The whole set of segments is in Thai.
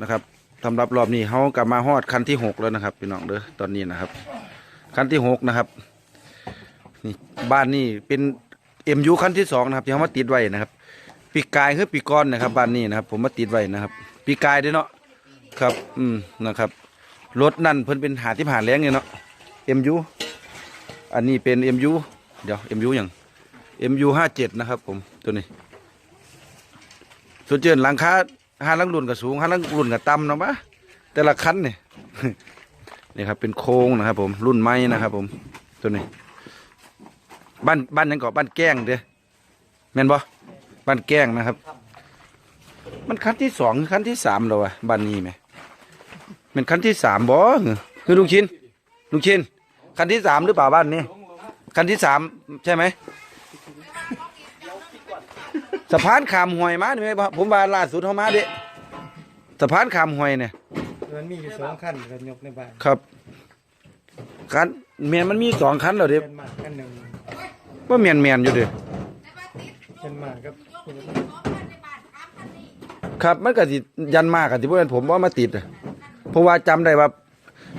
นะครับสำหรับรอบนี้เขากลับมาฮอดคันที่หกแล้วนะครับพี่น้องเด้อตอนนี้นะครับ คันที่หกนะครับนี่บ้านนี่เป็นเอ็มยูคันที่สองนะครับที่เขามาติดไว้นะครับ ปีกายคือปีก้อนนะครับ บ้านนี้นะครับ ผมมาติดไว้นะครับ ปีกายด้อเนาะครับ อืมนะครับรถนั่นเพิ่นเป็นหาที่ผ่านแรงเนี่ยเนาะเอ็มยูอันนี้เป็นเอ็มยูเดี๋ยวเอ็มยูอย่างเอ็มยูห้าเจ็ดนะครับ ผมตัวนี้ส่วนเจินหลังคา ห้าหลังรุ่นกับสูงห้าหลังรุ่นกับต่ำเนาะปะแต่ละคันเนี่ยนี่ครับเป็นโค้งนะครับ ผมรุ่นไม้นะครับ ผมตัวนี้ บ้านบ้านยังเกาะบ้านแก้งเด้อแม่นบ่บ้านแก้งนะครับ มันคันที่สองคันที่สามแล้ววะบ้านนี้ไหมเป็นคันที่สามบ่คือลุงชินลุงชินคันที่สามหรือเปล่าบ้านนี้คันที่สามใช่ไหม สะพานขามหวยมานี่ไหมผมว่าล่าสุดเขามาเด้สะพานขามหวยเนี่ย มันมีอยู่สองขั้นกันยกในบ้านครับคันเมียนมันมีสองคันเหรอเด้เป็นหมากขั้นหนึ่งว่าเมียนเมียนอยู่เด้เป็นหมากกับครับ มันก็สิยันมากกันที่พวกนั้นผมว่ามาติดอะเพราะว่าจำได้ว่า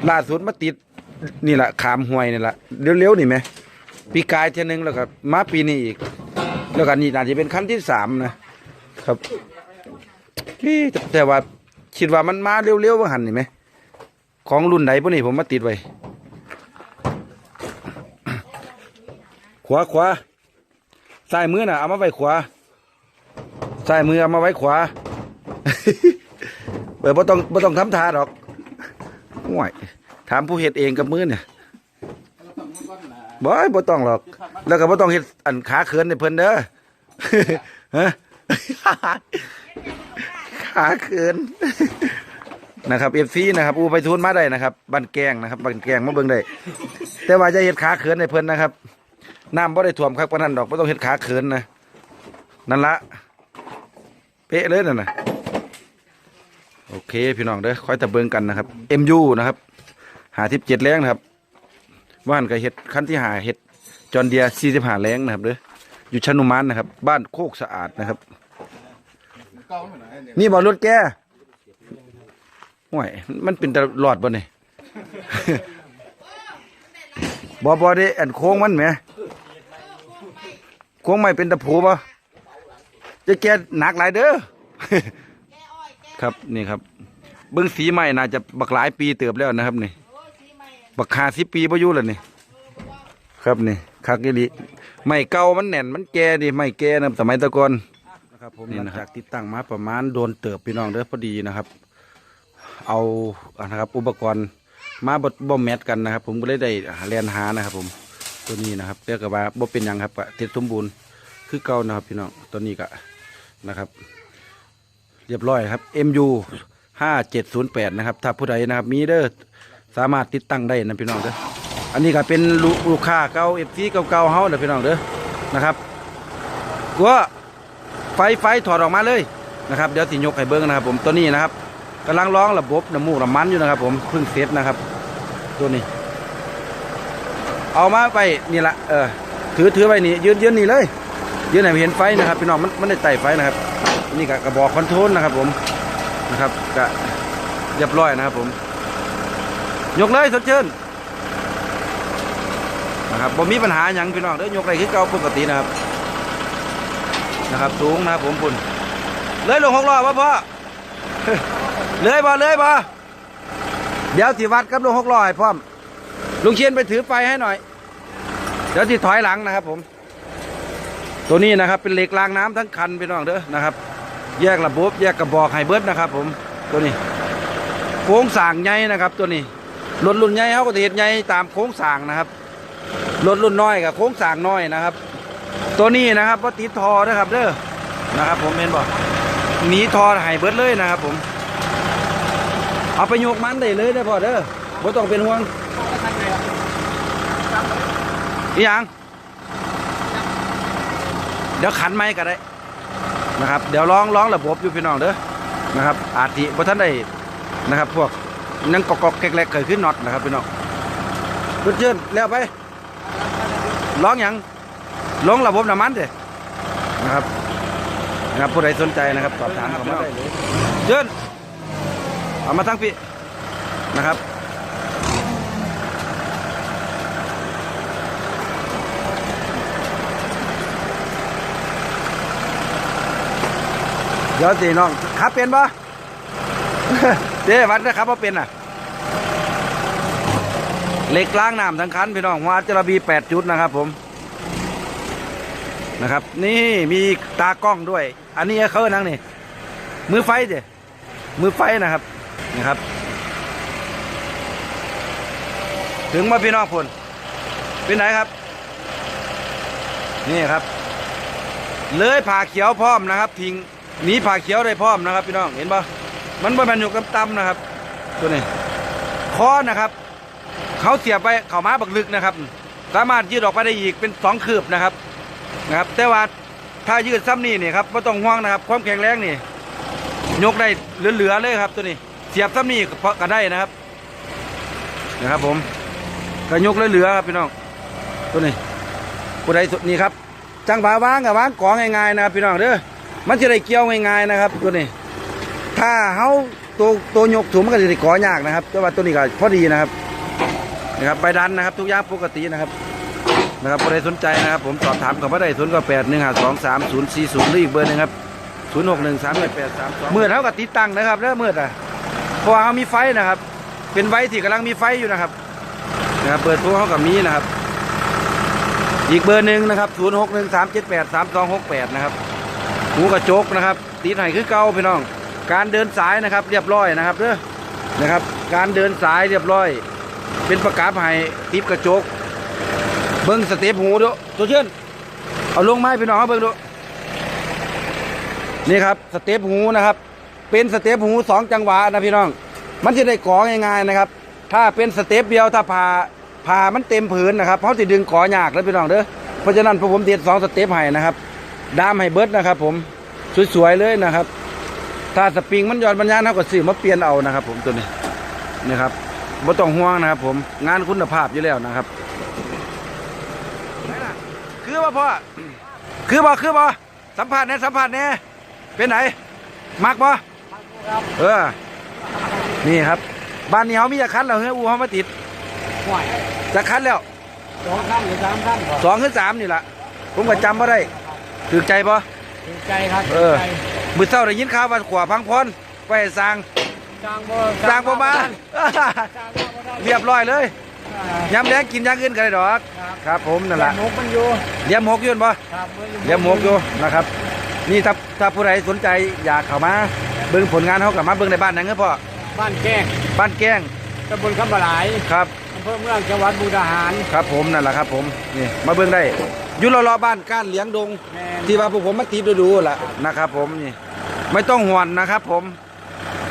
ล่าสุดมาติด นี่แหละขามห้วยนี่แหละเร็วๆนี่ไหมปีกายเท่ยนึงแล้วก็มาปีนี้อีก แล้วก็นี่อาจะเป็นขั้นที่สามนะครับเฮ้ยแต่แต่ว่าคิดว่ามันมาเร็วๆว่าหันนี่ไหมของรุ่นไหนพวกนี้ผมมาติดไว้ขวาขวาซ้ายมือน่ะเอามาไว้ขวาซ้ายมือเอามาไว้ขวาเปิดบ่ต้องบ่ต้องทำท่าดอกห่วยถามผู้เฮ็ดเองกับมือเนี่ย บ่บ่ต้องหรอก แล้วก็บ่ต้องเฮ็ดอันขาเขินให้เพิ่นเด้อฮะขาเขินนะครับเอฟซีนะครับอูไปทุนมาได้นะครับบ้านแกงนะครับบ้านแกงมาเบิ่งได้แต่ว่าจะเฮ็ดขาเขินให้เพิ่นนะครับน้ำบ่ได้ท่วมครับปานนั้นดอกบ่ต้องเฮ็ดขาเขินนะนั่นละเป๊ะเลยนั่นนะโอเคพี่น้องเด้อคอยตะเบิงกันนะครับ MU นะครับหาทิพเจ็ดแรงนะครับ ว่านกับเห็ดขั้นที่หาเห็ดจอนเดียสี่สิบหาแรงนะครับเด้ออยู่ชนุมานนะครับ บ้านโคกสะอาดนะครับ นี่บอรถแกห่วยมันเป็นตลอดบ่เนี่ยบอบอได้อันโค้งมันไหมโค้งไม่เป็นตะผูบ่จะแกหนักหลายเด้อครับนี่ครับ เบิ้องสีใหม่น่าจะบักหลายปีเติบแล้วนะครับนี่ บักหาสิปีพายุแล้วนี่ครับนี่คักอีหลีไม่เก่ามันแน่นมันแก่ดิไม่แก่นะสมัยแตะก่อนนะครับผมนี่นะครับติดตั้งมาประมาณโดนเติบพี่น้องเด้อพอดีนะครับ เอาอ่านะครับอุปกรณ์มาบดบ่แมทกันนะครับ ผมก็เลยได้เรียนหานะครับ ผมตัวนี้นะครับเรียกว่าบ่เป็นหยังครับก็เสร็จสมบูรณ์คือเก่านะครับพี่น้องตัวนี้ก็นะครับ เรียบร้อยครับ MU ห้าเจ็ดศูนย์แปดนะครับ ถ้าผู้ใดนะครับมีเด้อ สามารถติดตั้งได้นะพี่น้องเด้ออันนี้ก็เป็นลูกค้าเก่าเอฟซีเก่าๆเฮาเด้อพี่น้องเด้อนะครับกัวไฟไฟถอดออกมาเลยนะครับเดี๋ยวสิยกให้เบิ้งนะครับ ผมตัวนี้นะครับกำลังร้องระบบน้ำมูกน้ำมันอยู่นะครับ ผมเพิ่งเสร็จนะครับ ตัวนี้ เอามาไปนี่ละเออถือถือไว้นี่ยืนยืนนี่เลย ยืนให้เห็นไฟนะครับ พี่น้องมันมันได้ไต่ไฟนะครับ นี่ก็กระบอกคอนโทรลนะครับ ผมนะครับก็เรียบร้อยนะครับ ผม ยกเลยสดชื่นนะครับบ่มีปัญหาอย่างพี่น้องเด้อยกได้คือเก่าปกตินะครับนะครับ สูงนะครับผมปุ่นเลยลงหกล้อป่ะพ่อเลยบ่เลยบ่เดี๋ยวสิวัดกับลงหกล้อให้พร้อมลุงเชียนไปถือไฟให้หน่อย เดี๋ยวสิถอยหลังนะครับ ผม ตัวนี้นะครับ เป็นเหล็กรางน้ำทั้งคันพี่น้องเด้อนะครับ แยกระบบแยกกระบอกไฮเบิร์ดนะครับ ผมตัวนี้โค้งสางใหญ่นะครับ ตัวนี้ รถรุ่นใหญ่เขาก็จะเห็นใหญ่ตามโค้งสร้างนะครับรถรุ่นน้อยกับโค้งสร้างน้อยนะครับ ตัวนี้นะครับว่าติดทอนะครับเด้อนะครับ ผมเห็นบอกหนีทอไฮเบิดเลยนะครับ ผม เอาไปโยกมันได้เลยได้พอเด้อบ่ต้องเป็นห่วงอีหยังเดี๋ยวขันไม้ก็ได้นะครับ เดี๋ยวลองลองระบบอยู่พี่น้องเด้อนะครับ อาทิบ่ท่านได้นะครับ พวก นั่งกอกๆแกลกๆเกิดขึ้นน็อตนะครับพี่น้องเพื่อนเชิญแล้วไปลองอย่างลองระบบน้ำมันเด้นะครับนะครับผู้ใดสนใจนะครับสอบถามเข้ามาได้เลยเชิญเอามาทั้งพี่นะครับเดี๋ยวสิน้องขับเป็นปะ เจ๊วัดนะครับว่าเป็นอะเหล็กล้างน้ำทั้งคันพี่น้องหัวจระบีแปดจุดนะครับผมนะครับ นี่มีตากล้องด้วย อันนี้เขานังนี่มือไฟเจ๊มือไฟนะครับนะครับ ถึงมาพี่น้องพลเป็นไหนครับ นี่ครับ เลยผ่าเขียวพร้อมนะครับ ทิ้งหนีผ่าเขียวได้พร้อมนะครับ พี่น้องเห็นปะ มันบ่แมันอยู่กับตำนะครับ ตัวนี้คอนะครับ เขาเสียบไปเข่าม้าบักลึกนะครับ สามารถยืดออกไปได้อีกเป็นสองคืบนะครับนะครับ แต่ว่าถ้ายืดซ้ำนี่นี่ครับไม่ต้องห่วงนะครับ ความแข็งแรงนี่ ยกได้เหลือๆเลยครับ ตัวนี้ เสียบซ้ำนี่ก็ได้นะครับนะครับผมก็ยกเหลือๆครับพี่น้องตัวนี้ผู้ใดสุดนี่ครับจังหวะวางกับว่างกองง่ายๆนะครับพี่น้องเด้อมันจะได้เกี่ยวง่ายๆนะครับ ตัวนี้ ถ้าเขาตัวตัวยกถุงมันก็จะได้ก่อยากนะครับ แต่ว่าตัวนี้ก็พอดีนะครับนะครับใบดันนะครับ ทุกอย่างปกตินะครับนะครับใครสนใจนะครับ ผมสอบถามกับว่าได้ศูนย์ก็แปดหนึ่งห้าสองสามศูนย์สี่ศูนย์หรืออีกเบอร์หนึงครับศูนย์หกหนึ่งสามแปดแปดสามสองเมื่อเท่ากับติดตั้งนะครับเริ่มเมื่ออะเพราะว่าเขามีไฟนะครับ เป็นไฟที่กำลังมีไฟอยู่นะครับนะครับเปิดตัวเขากับมีนะครับ อีกเบอร์หนึ่งนะครับศูนย์หกหนึ่งสามเจ็ดแปดสามสองหกแปดนะครับหูกระจกนะครับตีไห้คือเก่าพี่น้อง การเดินสายนะครับเรียบร้อยนะครับเด้อนะครับ การเดินสายเรียบร้อย เป็นประกาศให้ติดกระจก เบิ้งสเต็ปหูดูตัวเชื่อนเอาลงไม้พี่น้องเบิ้งดูนี่ครับสเต็ปหูนะครับ เป็นสเต็ปหูสองจังหวะนะพี่น้อง มันจะได้ก่อง่ายๆนะครับ ถ้าเป็นสเต็ปเดียวถ้าผ่าผ่ามันเต็มผืนนะครับเขาจะดึงก่อยากแล้วพี่น้องเด้อเพราะฉะนั้นพผมเทียสองสเต็ปให้นะครับดามให้เบิร์ดนะครับ ผมสวยๆเลยนะครับ ถ้าสปริงมันหย่อนบรรยานเท่ากับซื้อมาเปลี่ยนเอานะครับ ผมตัวนี้นี่ครับไม่ต้องห่วงนะครับผมงานคุณภาพอยู่แล้วนะครับไหนล่ะคือว่าพ่อคือบ่คือบ่สัมผัสแน่สัมผัสแน่เป็นไหนมักบ่เออ นี่ครับบ้านนี้เขามีจะคันแล้วเฮ้ยอูเขามาติดห่วยจะคันแล้วสองขั้นหรือสามขั้นก่อนสองขึ้นสามนี่แหละผมก็จำมาได้ถือใจปะ ถูกใจครับเออ ถูกใจมือเศร้าได้ยินข่าวว่าขวาพังพรไปให้สร้างสร้างบ่สร้างประมาณ สร้างบ่ได้เรียบร้อยเลยอ่ายำแรงกินอย่างอื่นกันเลยดอกครับครับ ผมนั่นแหละนกมันอยู่เลี้ยมหกอยืนปะครับมันอยู่เลี้ยมหกอยู่นะครับ นี่ถ้าถ้าผู้ใดสนใจอยากเข้ามาเบิ่งผลงานเขากลับมาเบิ่งในบ้านนั่นก็พอบ้านแก้งบ้านแก้งตำบลคำบหลายครับอำเภอเมืองจังหวัดมุกดาหาร ครับผมนั่นแหละครับผมนี่มาเบิ่งได้อยู่รอๆบ้านก้านเหลียงดง แม่น ที่ว่าพวกผมมาติดดูๆล่ะนะครับผมนี่ไม่ต้องห่วงนะครับผม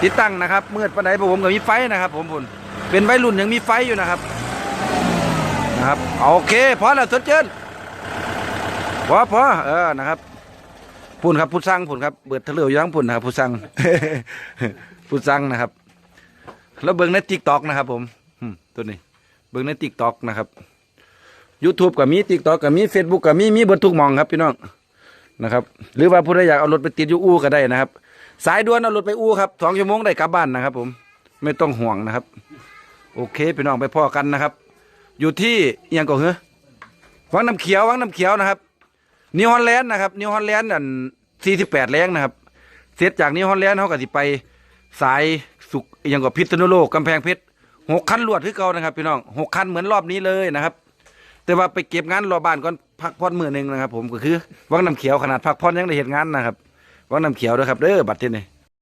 ติดตั้งนะครับมืดปานใดพวกผมก็มีไฟนะครับ ผมพุ่นเป็นวัยรุ่นยังมีไฟอยู่นะครับนะครับโอเคพอแล้วสดเจินพอพอเออนะครับพุ่นครับผู้สั่งพุ่นครับเบิดทะเลอยู่ทั้งพุ่นนะครับผู้สั่ง ผู้สั่งนะครับ แล้วเบิ่งในติ๊กต็อกนะครับ ผมอืมตัวนี้ เบิ่งในติ๊กต็อกนะครับ YouTube ก็มีติ๊กต็อกก็มี Facebook ก็มีมีเบิดทุกมองครับพี่น้องนะครับ หรือว่าผู้ใดอยากเอารถไปติดอยู่อู่ก็ได้นะครับ สายด่วนเอารถไปอู่ครับสองชั่วโมงได้กลับบ้านนะครับ ผมไม่ต้องห่วงนะครับ โอเคพี่น้องไปพ่อกันนะครับ อยู่ที่ยังก็เหรอวังน้ำเขียววังน้ำเขียวนะครับ นิวฮอลแลนด์นะครับนิวฮอลแลนด์อันสี่สิบแปดแรงนะครับ เสร็จจากนิวฮอลแลนด์เขาก็สิไปสายสุกยังก็พิษณุโลกกำแพงเพชร หกคันรวดคือเก่านะครับ พี่น้องหกคันเหมือนรอบนี้เลยนะครับ แต่ว่าไปเก็บงานรอบ้านก่อนพักผ่อนมือหนึ่งนะครับ ผมก็คือวังน้ำเขียวขนาดพักผ่อนยังได้เห็นงานนะครับวังน้ำเขียวด้วยครับเด้อบัตรที่นี่